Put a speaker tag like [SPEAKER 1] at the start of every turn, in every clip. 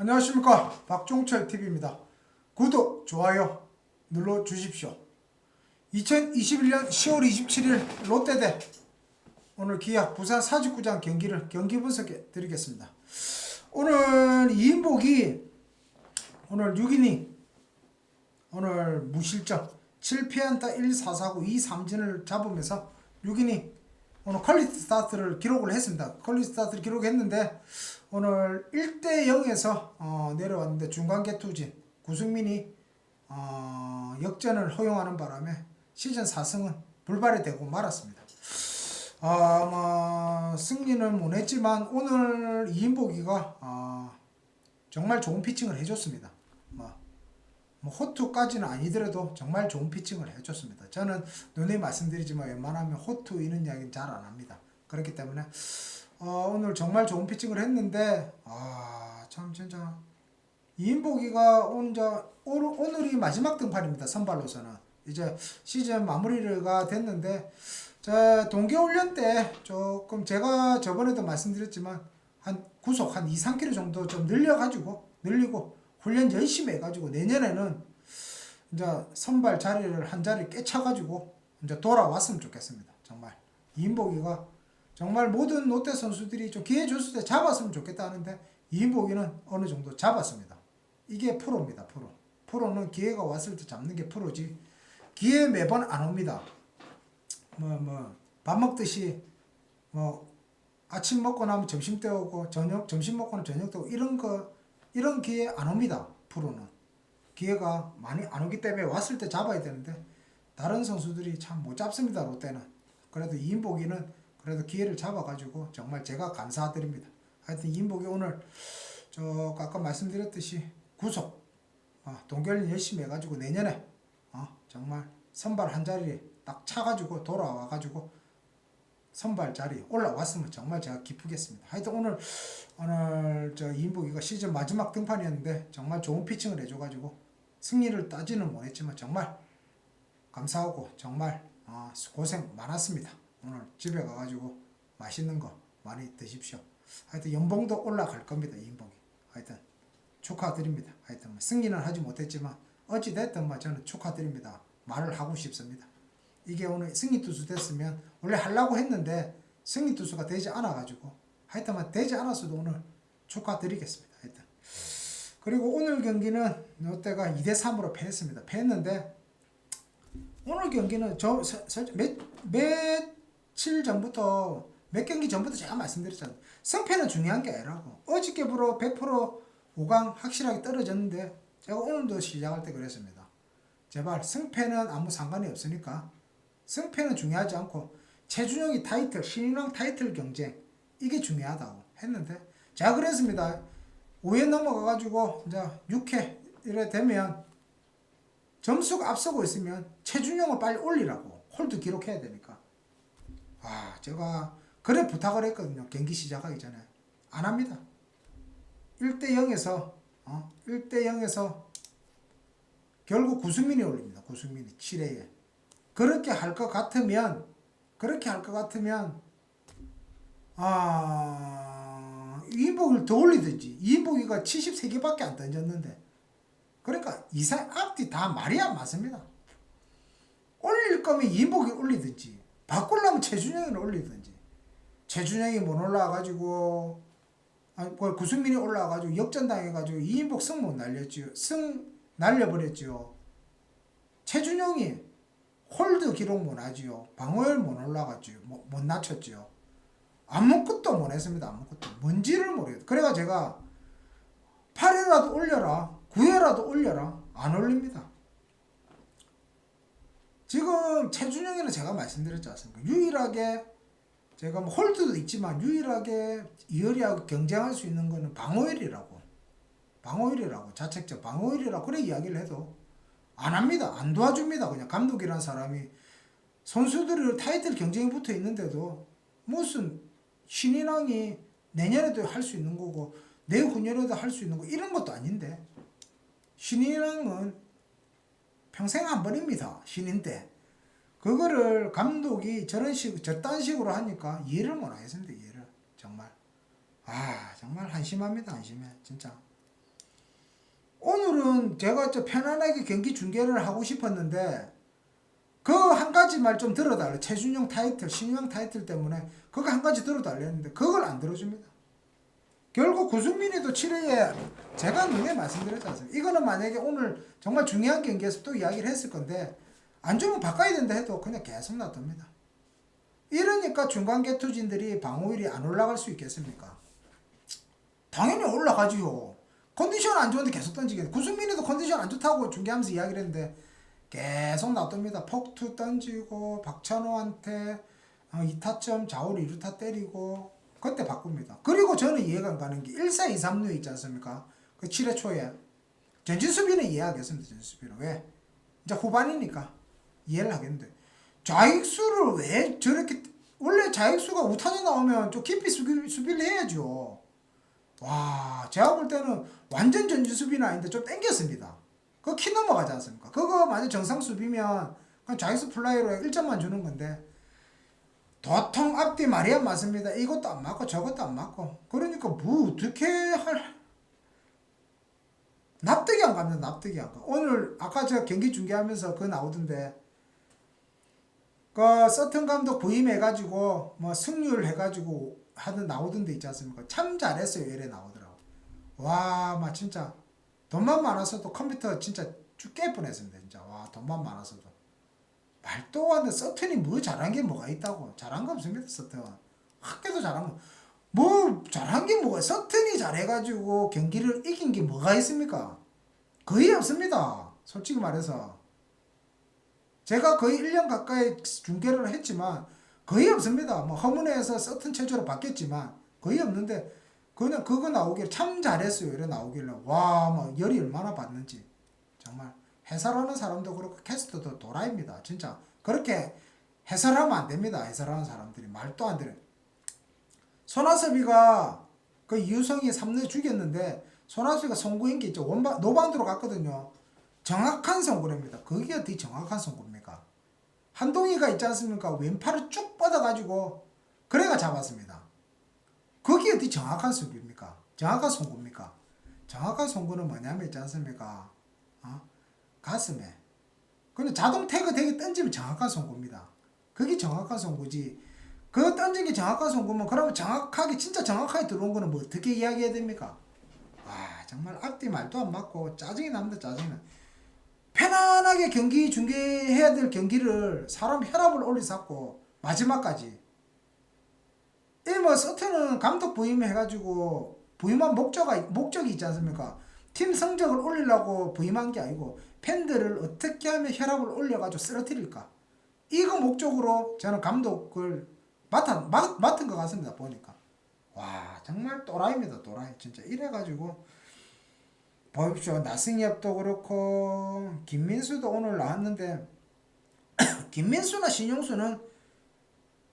[SPEAKER 1] 안녕하십니까 박종철 TV입니다. 구독 좋아요 눌러 주십시오. 2021년 10월 27일 롯데 대 오늘 기아 부산 사직구장 경기를 경기 분석해 드리겠습니다. 오늘 이인복이 오늘 6이닝 오늘 무실점 7피안타 1사사구 2삼진을 잡으면서 6이닝 오늘 퀄리티 스타트를 기록을 했습니다. 퀄리티 스타트를 기록했는데 오늘 1대 0에서 어, 내려왔는데 중간 개투진 구승민이 어, 역전을 허용하는 바람에 시즌 4승은 불발이 되고 말았습니다. 아, 뭐 승리는 못했지만 오늘 이인복이가 어, 정말 좋은 피칭을 해줬습니다. 뭐, 뭐 호투까지는 아니더라도 정말 좋은 피칭을 해줬습니다. 저는 누누이 말씀드리지만 웬만하면 호투 이런 이야기는 잘 안 합니다. 그렇기 때문에 어, 오늘 정말 좋은 피칭을 했는데 아 참 진짜 이인복이가 오늘 오늘이 마지막 등판입니다. 선발로서는 이제 시즌 마무리가 됐는데 자 동계훈련 때 조금 제가 저번에도 말씀드렸지만 한 구속 한 2, 3kg 정도 좀 늘려가지고 늘리고 훈련 열심히 해가지고 내년에는 이제 선발 자리를 한 자리 깨쳐가지고 이제 돌아왔으면 좋겠습니다. 정말 이인복이가 정말 모든 롯데 선수들이 좀 기회 줬을 때 잡았으면 좋겠다 하는데 이인복이는 어느 정도 잡았습니다. 이게 프로입니다. 프로. 프로는 기회가 왔을 때 잡는 게 프로지. 기회 매번 안 옵니다. 뭐 뭐 밥 먹듯이 뭐 아침 먹고 나면 점심 때 오고 저녁 점심 먹고는 저녁 때 오고 이런 거 이런 기회 안 옵니다. 프로는 기회가 많이 안 오기 때문에 왔을 때 잡아야 되는데 다른 선수들이 참 못 잡습니다. 롯데는 그래도 이인복이는 그래도 기회를 잡아가지고 정말 제가 감사드립니다. 하여튼 이인복이 오늘 저 아까 말씀드렸듯이 구속 어, 동결 열심히 해가지고 내년에 어, 정말 선발 한 자리 딱 차가지고 돌아와가지고 선발 자리 올라왔으면 정말 제가 기쁘겠습니다. 하여튼 오늘 오늘 저 이인복이가 시즌 마지막 등판이었는데 정말 좋은 피칭을 해줘가지고 승리를 따지는 못했지만 정말 감사하고 정말 어, 고생 많았습니다. 오늘 집에 가가지고 맛있는 거 많이 드십시오. 하여튼 연봉도 올라갈 겁니다. 이인복이. 하여튼 축하드립니다. 하여튼 뭐 승리는 하지 못했지만 어찌 됐든 뭐 저는 축하드립니다. 말을 하고 싶습니다. 이게 오늘 승리 투수 됐으면 원래 하려고 했는데 승리 투수가 되지 않아 가지고 하여튼 뭐 되지 않았어도 오늘 축하드리겠습니다. 하여튼 그리고 오늘 경기는 롯데가 2대 3으로 패했습니다. 패했는데 오늘 경기는 저 며칠 전부터 몇 경기 전부터 제가 말씀드렸잖아요. 승패는 중요한 게 아니라고. 어저께부로 100% 5강 확실하게 떨어졌는데 제가 오늘도 시작할 때 그랬습니다. 제발 승패는 아무 상관이 없으니까 승패는 중요하지 않고 최준영이 타이틀 신인왕 타이틀 경쟁 이게 중요하다고 했는데. 제가 그랬습니다. 5회 넘어가가지고 이제 6회 이래 되면 점수가 앞서고 있으면 최준영을 빨리 올리라고 홀드 기록해야 되니까. 아 제가 그래 부탁을 했거든요. 경기 시작하기 전에. 안 합니다. 1대 0에서 어? 1대 0에서 결국 구승민이 올립니다. 구승민이 7회에 그렇게 할 것 같으면 그렇게 할 것 같으면 아 이인복을 더 올리든지 이인복이가 73개밖에 안 던졌는데 그러니까 이상 앞뒤 다 말이 안 맞습니다. 올릴 거면 이인복이 올리든지 바꾸려면 최준영이 올리든지 최준영이 못 올라와가지고 아, 그 구승민이 올라와가지고 역전당해가지고 이인복 승 못 날렸지요. 승 날려버렸지요. 최준영이 홀드 기록 못 하지요. 방어율 못 올라갔지요. 못, 못 낮췄지요. 아무것도 못 했습니다. 아무것도. 뭔지를 모르겠어요. 그래가 제가 8회라도 올려라. 9회라도 올려라. 안 올립니다. 지금 최준영이는 제가 말씀드렸지 않습니까? 유일하게 제가 뭐 홀드도 있지만 유일하게 이어리하고 경쟁할 수 있는 거는 방어율이라고. 방어율이라고. 자책적 방어율이라고. 그래 이야기를 해도 안 합니다. 안 도와줍니다. 그냥 감독이란 사람이 선수들이 타이틀 경쟁이 붙어 있는데도 무슨 신인왕이 내년에도 할 수 있는 거고 내후년에도 할 수 있는 거 이런 것도 아닌데 신인왕은 평생 한 번입니다. 신인 때. 그거를 감독이 저런 식, 저딴 식으로 하니까 이해를 못 하겠습니다. 이해를. 정말. 아, 정말 한심합니다. 한심해. 진짜. 오늘은 제가 저 편안하게 경기 중계를 하고 싶었는데 그 한 가지 말 좀 들어달래. 최준용 타이틀, 신유영 타이틀 때문에 그거 한 가지 들어달랬는데 그걸 안 들어줍니다. 결국 구승민이도 7회에 제가 눈에 말씀드렸지 않습니까? 이거는 만약에 오늘 정말 중요한 경기에서 또 이야기를 했을 건데 안 주면 바꿔야 된다 해도 그냥 계속 놔둡니다. 이러니까 중간 개투진들이 방어율이 안 올라갈 수 있겠습니까? 당연히 올라가지요. 컨디션 안 좋은데 계속 던지게. 구승민이도 컨디션 안 좋다고 중계하면서 이야기를 했는데 계속 놔둡니다. 폭투 던지고 박찬호한테 어, 2타점 좌우로 2루타 때리고 그때 바꿉니다. 그리고 저는 이해가 안 가는 게 1, 4, 2, 3루 있지 않습니까? 그 7회 초에 전진 수비는 이해하겠습니다. 전진 수비는 왜? 이제 후반이니까 이해를 하겠는데 좌익수를 왜 저렇게 원래 좌익수가 우타자 나오면 좀 깊이 수비, 수비를 해야죠. 와, 제가 볼 때는 완전 전진 수비는 아닌데 좀 땡겼습니다. 그거 키 넘어가지 않습니까? 그거 만약 정상 수비면 그냥 좌익수 플라이로 1점만 주는 건데 도통 앞뒤 말이 안 맞습니다. 이것도 안 맞고 저것도 안 맞고 그러니까 뭐 어떻게 할 납득이 안 갑니다. 납득이 안 가. 오늘 아까 제가 경기 중계하면서 그 나오던데 그 서튼 감독 부임해가지고 뭐 승률 해가지고 하던 나오던 데 있지 않습니까? 참 잘했어요. 이래 나오더라고. 와, 막 진짜 돈만 많았어도 컴퓨터 진짜 죽게 뻔했습니다. 진짜 와 돈만 많았어도 말도 안 돼. 서튼이 뭐 잘한 게 뭐가 있다고? 잘한 거 없습니다. 서튼 학교도 잘한 거. 뭐 잘한 게 뭐가 서튼이 잘해가지고 경기를 이긴 게 뭐가 있습니까? 거의 없습니다. 솔직히 말해서 제가 거의 1년 가까이 중계를 했지만 거의 없습니다. 뭐 허문에서 서튼 체조로 바뀌었지만 거의 없는데 그냥 그거 나오길 참 잘했어요. 이래 나오길래 와 막 열이 얼마나 받는지 정말 해설하는 사람도 그렇고 캐스터도 도라입니다. 진짜 그렇게 해설하면 안 됩니다. 해설하는 사람들이 말도 안 되는. 손아섭이가 그 이유성이 3루 죽였는데 손아섭이가 송구인 게 있죠. 원바 노반도로 갔거든요. 정확한 송구입니다. 그게 어떻게 정확한 송구입니까? 한동희가 있지 않습니까? 왼팔을 쭉 뻗어가지고 그래가 잡았습니다. 그게 어떻게 정확한 수비입니까? 정확한 송구입니까? 정확한 송구는 뭐냐면 있지 않습니까? 어? 가슴에. 근데 자동 태그 되게 던지면 정확한 송구입니다. 그게 정확한 송구지. 그 던진 게 정확한 송구면 그러면 정확하게 진짜 정확하게 들어온 거는 뭐 어떻게 이야기해야 됩니까? 와 정말 앞뒤 말도 안 맞고 짜증이 납니다 짜증이 나. 편안하게 경기 중계해야 될 경기를 사람 혈압을 올리사고 마지막까지 이뭐 서트는 감독 부임 해가지고 부임한 목적이 목적이 있지 않습니까? 팀 성적을 올리려고 부임한 게 아니고 팬들을 어떻게 하면 혈압을 올려가지고 쓰러뜨릴까? 이거 목적으로 저는 감독을 맡아, 맡, 맡은 것 같습니다 보니까 와 정말 또라이입니다 또라이 진짜 이래가지고 보십시오 나승엽도 그렇고 김민수도 오늘 나왔는데 김민수나 신용수는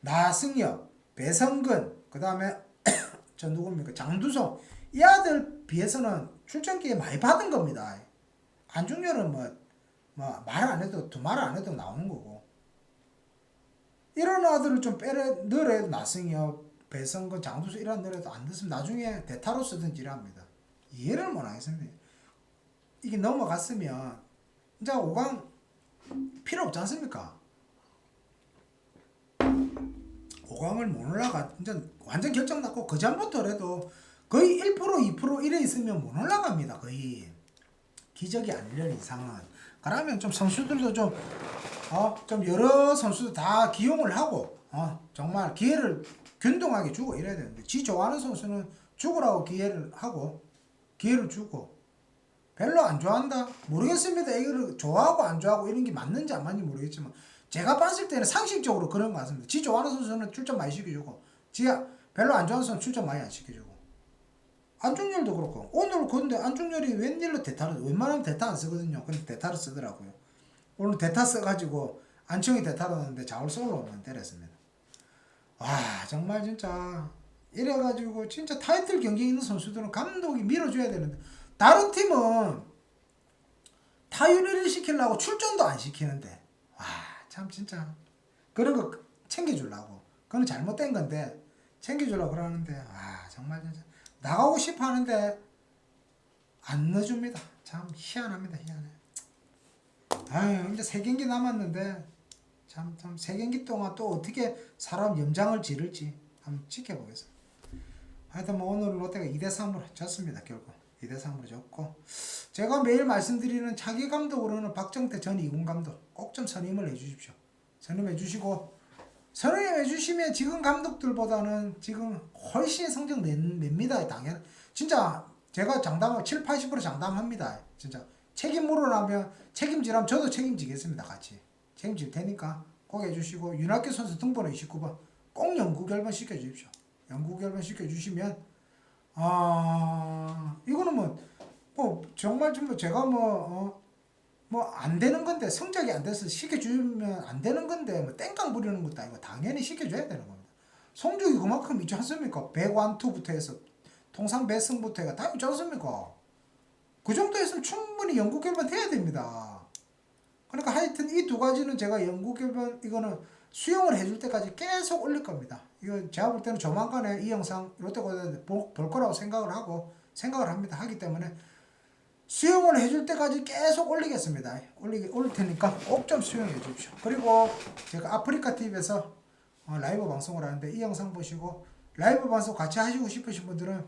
[SPEAKER 1] 나승엽 배성근 그 다음에 저 누굽니까? 장두성 이 아들 비해서는 출전기에 많이 받은 겁니다. 안중열은 뭐말안 해도 두 말 안 해도 나오는 거고. 이런 아들을 좀 빼래 넣으래도 나승엽 배성근 장두수 이런 노래도 안 듣으면 나중에 대타로 쓰든지 이랍니다. 이해를 못 하겠습니다. 이게 넘어갔으면 이제 5강 필요 없지 않습니까 5강을 못 올라가 이제 완전 결정 났고 그 전부터라도 거의 1% 2% 이래 있으면 못 올라갑니다 거의 기적이 아니려는 이상은 그러면 좀 선수들도 좀 어, 좀 여러 선수들 다 기용을 하고, 어, 정말 기회를 균등하게 주고 이래야 되는데, 지 좋아하는 선수는 죽으라고 기회를 하고, 기회를 주고, 별로 안 좋아한다? 모르겠습니다. 이거를 좋아하고 안 좋아하고 이런 게 맞는지 안 맞는지 모르겠지만, 제가 봤을 때는 상식적으로 그런 것 같습니다. 지 좋아하는 선수는 출전 많이 시켜주고, 지가 별로 안 좋아하는 선수는 출전 많이 안 시켜주고. 안중열도 그렇고, 오늘 근데 안중열이 웬일로 대타를, 웬만하면 대타 안 쓰거든요. 근데 대타를 쓰더라고요. 오늘 대타 써가지고 안청이 대타로 넣는데 자울 솔로만 때렸습니다. 와 정말 진짜 이래가지고 진짜 타이틀 경기 있는 선수들은 감독이 밀어줘야 되는데 다른 팀은 타율을 시키려고 출전도 안 시키는데 와 참 진짜 그런 거 챙겨주려고. 그건 잘못된 건데 챙겨주려고 그러는데 아 정말 진짜 나가고 싶어 하는데 안 넣어줍니다. 참 희한합니다 희한해. 아유 이제 세 경기 남았는데 참 참 세 경기 동안 또 어떻게 사람 염장을 지를지 한번 지켜보겠습니다. 하여튼 뭐 오늘 롯데가 2대 3으로 졌습니다 결국 2대 3으로 졌고 제가 매일 말씀드리는 차기 감독으로는 박정태 전 이군 감독 꼭 좀 선임을 해주십시오. 선임해 주시고 선임해 주시면 지금 감독들보다는 지금 훨씬 성적 냅, 냅니다. 당연 진짜 제가 장담 7, 80% 장담합니다. 진짜 책임 물어나면 책임지라면 저도 책임지겠습니다 같이. 책임질 테니까 꼭 해주시고 윤학규 선수 등번호 29번 꼭 연구 결번 시켜주십시오. 연구 결번 시켜주시면 아 이거는 뭐, 뭐 정말 좀 제가 뭐뭐안 되는 건데 성적이 안 돼서 시켜주면 안 되는 건데 뭐 땡깡 부리는 것도 아니고 당연히 시켜줘야 되는 겁니다. 성적이 그만큼 있지 않습니까? 백완투부터 해서 통상 배승부터 해가 다 있지 않습니까? 그 정도 했으면 충분히 연구 결번 돼야 됩니다. 그러니까 하여튼 이 두 가지는 제가 연구 결번 이거는 수용을 해줄 때까지 계속 올릴 겁니다. 이거 제가 볼 때는 조만간에 이 영상 롯데고대 볼 거라고 생각을 하고 생각을 합니다. 하기 때문에 수용을 해줄 때까지 계속 올리겠습니다. 올리 올릴 테니까 꼭 좀 수용해 주십시오. 그리고 제가 아프리카 TV에서 어, 라이브 방송을 하는데 이 영상 보시고 라이브 방송 같이 하시고 싶으신 분들은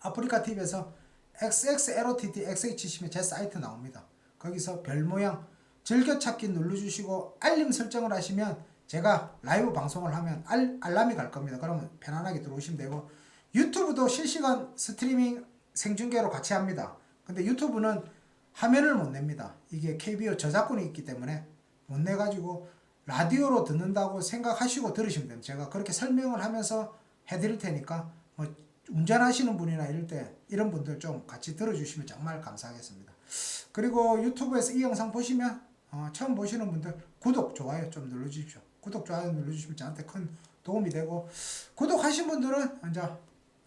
[SPEAKER 1] 아프리카 TV에서 XXLOTT XH 치시면 제 사이트 나옵니다. 거기서 별 모양 즐겨찾기 눌러주시고 알림 설정을 하시면 제가 라이브 방송을 하면 알, 알람이 갈 겁니다. 그러면 편안하게 들어오시면 되고 유튜브도 실시간 스트리밍 생중계로 같이 합니다. 근데 유튜브는 화면을 못 냅니다. 이게 KBO 저작권이 있기 때문에 못 내가지고 라디오로 듣는다고 생각하시고 들으시면 됩니다. 제가 그렇게 설명을 하면서 해드릴 테니까 뭐 운전하시는 분이나 이럴 때 이런 분들 좀 같이 들어주시면 정말 감사하겠습니다. 그리고 유튜브에서 이 영상 보시면 어, 처음 보시는 분들 구독, 좋아요 좀 눌러주십시오. 구독, 좋아요 눌러주시면 저한테 큰 도움이 되고 구독하신 분들은 이제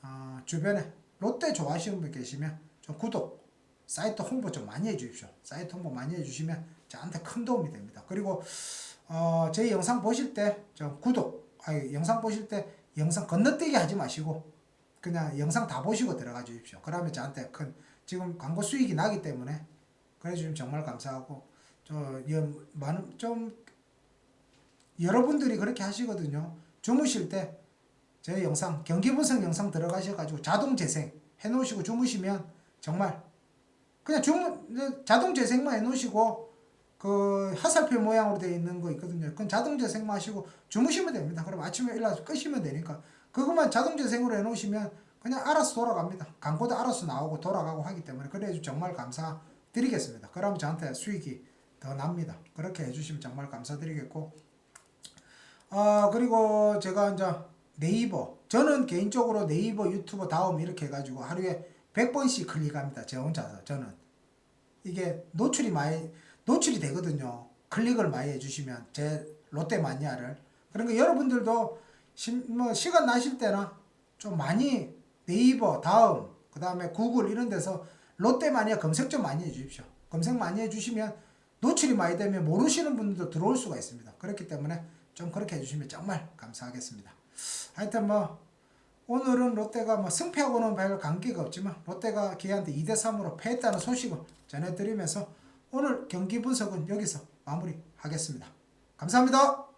[SPEAKER 1] 어, 주변에 롯데 좋아하시는 분 계시면 좀 구독, 사이트 홍보 좀 많이 해주십시오. 사이트 홍보 많이 해주시면 저한테 큰 도움이 됩니다. 그리고 어, 제 영상 보실 때 좀 구독, 아니 영상 보실 때 영상 건너뛰기 하지 마시고 그냥 영상 다 보시고 들어가 주십시오. 그러면 저한테 큰 지금 광고 수익이 나기 때문에 그래 주시면 정말 감사하고 저 여, 많은 좀 여러분들이 그렇게 하시거든요. 주무실 때제 영상 경기 분석 영상 들어가셔가지고 자동 재생 해놓으시고 주무시면 정말 그냥 주무 자동 재생만 해놓으시고 그 화살표 모양으로 되어 있는 거 있거든요. 그건 자동 재생만 하시고 주무시면 됩니다. 그럼 아침에 일어나서 끄시면 되니까 그것만 자동 재생으로 해놓으시면 그냥 알아서 돌아갑니다. 광고도 알아서 나오고 돌아가고 하기 때문에 그래서 정말 감사드리겠습니다. 그러면 저한테 수익이 더 납니다. 그렇게 해주시면 정말 감사드리겠고 아 그리고 제가 이제 네이버 저는 개인적으로 네이버 유튜버 다음 이렇게 해가지고 하루에 100번씩 클릭합니다. 제 혼자서 저는 이게 노출이 많이 노출이 되거든요. 클릭을 많이 해주시면 제 롯데 마니아를 그러니까 여러분들도 시, 뭐 시간 나실 때나 좀 많이 네이버 다음 그 다음에 구글 이런 데서 롯데 마니아 검색 좀 많이 해주십시오. 검색 많이 해주시면 노출이 많이 되면 모르시는 분들도 들어올 수가 있습니다. 그렇기 때문에 좀 그렇게 해주시면 정말 감사하겠습니다. 하여튼 뭐 오늘은 롯데가 뭐 승패하고는 별 관계가 없지만 롯데가 기아한테 2대 3으로 패했다는 소식을 전해드리면서 오늘 경기 분석은 여기서 마무리하겠습니다. 감사합니다.